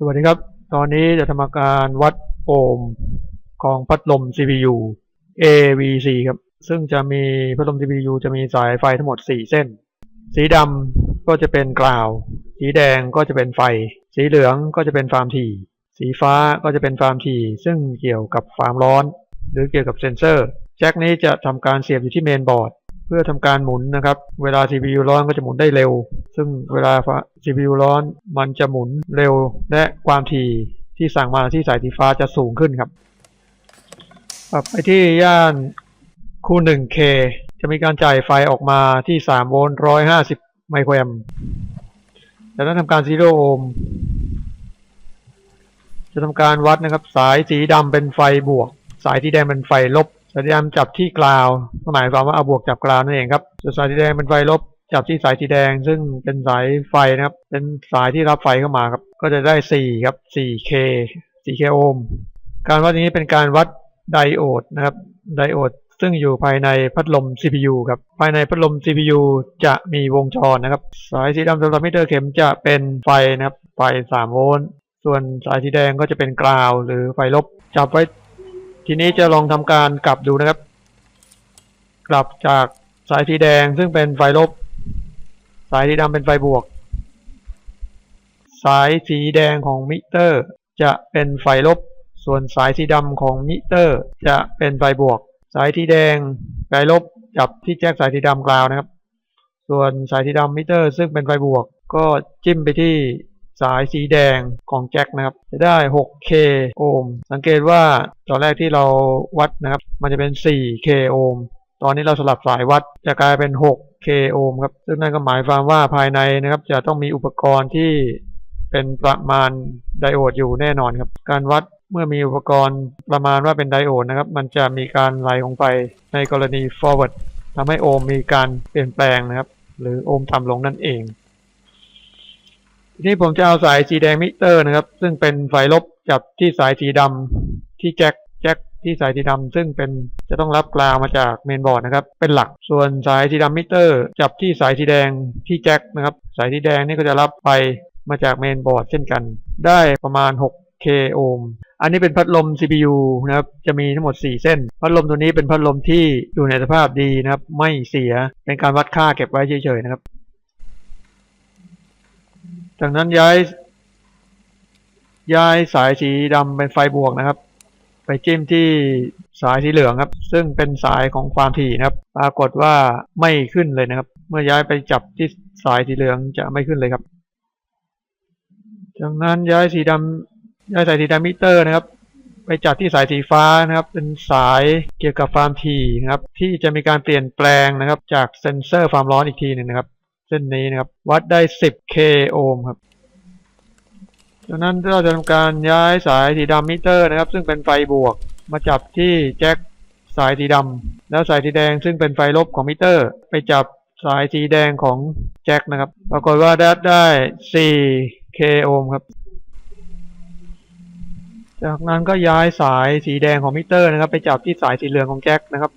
สวัสดีครับ ตอนนี้จะทำการวัดโอห์มของพัดลม CPU AVC ครับ ซึ่งจะมีพัดลม CPU จะมีสายไฟทั้งหมด 4 เส้น สีดำก็จะเป็นกล่าว สีแดงก็จะเป็นไฟ สีเหลืองก็จะเป็นความถี่สีฟ้าก็จะเป็นความถี่ซึ่งเกี่ยวกับความร้อน หรือเกี่ยวกับเซนเซอร์ แจ็คนี้จะทำการเสียบอยู่ที่เมนบอร์ด เพื่อทำการหมุนนะครับ เวลา CPU ร้อนก็จะหมุนได้เร็ว ซึ่งเวลา CPU ร้อนมันจะหมุนเร็วและความถี่ที่สั่งมาที่สายสีฟ้าจะสูงขึ้นครับปรับไปที่ย่านคูณ 1K จะมีการจ่ายไฟออกมาที่ 3 โวลต์ 150 ไมโครแอมป์จากนั้นทำการซีโร่โอห์มจะทำการวัดนะครับ สายสีดำเป็นไฟบวก สายสีแดงเป็นไฟลบ สายสีดำจับที่กราวหมายความว่าเอาบวกจับกราวนั่นเองครับส่วนสายสีแดงเป็นไฟลบ จับที่สายสีแดงซึ่งเป็นสายไฟนะครับ เป็นสายที่รับไฟเข้ามาครับ ก็จะได้ 4 ครับ 4K 4K โอห์ม การวัดนี้เป็นการวัดไดโอดนะครับ ไดโอดซึ่งอยู่ภายในพัดลม CPU ครับ ภายในพัดลม CPU จะมีวงจรนะครับ สายสีดำสำหรับมิเตอร์เข็มจะเป็นไฟนะครับ ไฟ 3 โวลต์ ส่วนสายสีแดงก็จะเป็นกราว หรือไฟลบ จับไว้ ทีนี้จะลองทำการกลับดูนะครับ กลับจากสายสีแดงซึ่งเป็นไฟลบ สายสีดำเป็นไฟบวก สายสีแดงของมิเตอร์ จะเป็นไฟลบ ส่วนสายสีดำของมิเตอร์ จะเป็นไฟบวก สายสีแดงไฟลบจับที่แจ็คสายสีดำกราวนะครับ ส่วนสายสีดำมิเตอร์ ซึ่งเป็นไฟบวก ก็จิ้มไปที่สายสีแดงของแจ็คนะครับ จะได้ 6K โอห์ม สังเกตว่าตอนแรกที่เราวัดนะครับ มันจะเป็น 4K โอห์ม ตอนนี้เราสลับสายวัดจะกลายเป็น 6K โอห์มครับ ซึ่งนั่นก็หมายความว่าภายในนะครับ จะต้องมีอุปกรณ์ที่เป็นประมาณไดโอดอยู่แน่นอนครับ การวัดเมื่อมีอุปกรณ์ประมาณว่าเป็นไดโอดนะครับ มันจะมีการไหลของไฟในกรณี forward ทำให้โอห์มมีการเปลี่ยนแปลงนะครับ หรือโอห์มต่ำลงนั่นเองทีนี้ผมจะเอาสายสีแดงมิเตอร์นะครับ ซึ่งเป็นไฟลบจับที่สายสีดำที่แจ็คแจ็ค ที่สายสีดำซึ่งเป็นจะต้องรับกราวมาจากเมนบอร์ดนะครับ เป็นหลักส่วนสายสีดำมิเตอร์ จับที่สายสีแดงที่แจ็คนะครับ สายสีแดงนี่ก็จะรับไฟมาจากเมนบอร์ดเช่นกัน ได้ประมาณ 6K โอห์มอันนี้เป็นพัดลม CPU นะครับ จะมีทั้งหมด 4 เส้น พัดลมตัวนี้เป็นพัดลมที่อยู่ในสภาพดีนะครับ ไม่เสีย เป็นการวัดค่าเก็บไว้เฉยๆนะครับ จากนั้นย้าย ย้ายสายสีดำเป็นไฟบวกนะครับ ไปจิ้มที่สายสีเหลืองครับ ซึ่งเป็นสายของความถี่นะครับ ปรากฏว่าไม่ขึ้นเลยนะครับ เมื่อย้ายไปจับที่สายสีเหลืองจะไม่ขึ้นเลยครับ จากนั้นย้ายสีดำย้ายสายสีดำมิเตอร์นะครับ ไปจับที่สายสีฟ้านะครับ เป็นสายเกี่ยวกับความถี่นะครับ ที่จะมีการเปลี่ยนแปลงนะครับ จากเซนเซอร์ความร้อนอีกทีหนึ่งนะครับ เส้นนี้นะครับ วัดได้ 10K โอห์มครับ จากนั้นเราจะทำการย้ายสายสีดำมิเตอร์นะครับ ซึ่งเป็นไฟบวกมาจับที่แจ็คสายสีดำแล้วสายสีแดงซึ่งเป็นไฟลบของมิเตอร์ ไปจับสายสีแดงของแจ็คนะครับ ปรากฏว่าได้ได้ 4K โอห์มครับ จากนั้นก็ย้ายสายสีแดงของมิเตอร์นะครับ ไปจับที่สายสีเหลืองของแจ็คนะครับ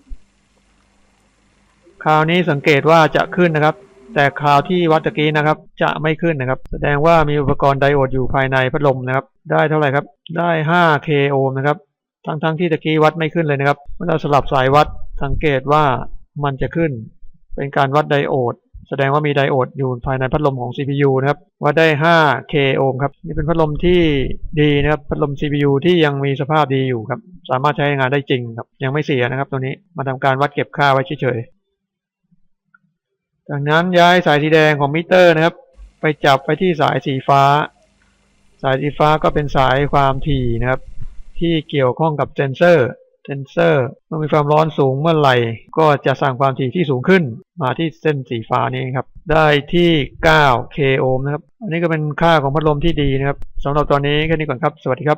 คราวนี้สังเกตว่าจะขึ้นนะครับ แต่คราวที่วัดตะกี้นะครับ จะไม่ขึ้นนะครับ แสดงว่ามีอุปกรณ์ไดโอดอยู่ภายในพัดลมนะครับ ได้เท่าไหร่ครับ ได้ 5K โอห์มนะครับ ทั้งๆทที่ตะกี้วัดไม่ขึ้นเลยนะครับ เมื่อเราสลับสายวัดสังเกตว่ามันจะขึ้น เป็นการวัดไดโอด แสดงว่ามีไดโอดอยู่ภายในพัดลมของ CPU นะครับ วัดได้ 5K โอห์มครับ นี่เป็นพัดลมที่ดีนะครับ พัดลม CPU ที่ยังมีสภาพดีอยู่ครับ สามารถใช้งานได้จริงครับ ยังไม่เสียนะครับ ตัวนี้ มาทำการวัดเก็บค่าไว้เฉยๆ จากนั้นย้ายสายสีแดงของมิเตอร์นะครับ ไปจับไปที่สายสีฟ้า สายสีฟ้าก็เป็นสายความถี่นะครับ ที่เกี่ยวข้องกับเซนเซอร์เซนเซอร์เมื่อมีความร้อนสูงเมื่อไหร่ ก็จะสั่งความถี่ที่สูงขึ้น มาที่เส้นสีฟ้านี่เองครับ ได้ที่ 9K โอห์มนะครับ อันนี้ก็เป็นค่าของพัดลมที่ดีนะครับสำหรับตอนนี้แค่นี้ก่อนครับ สวัสดีครับ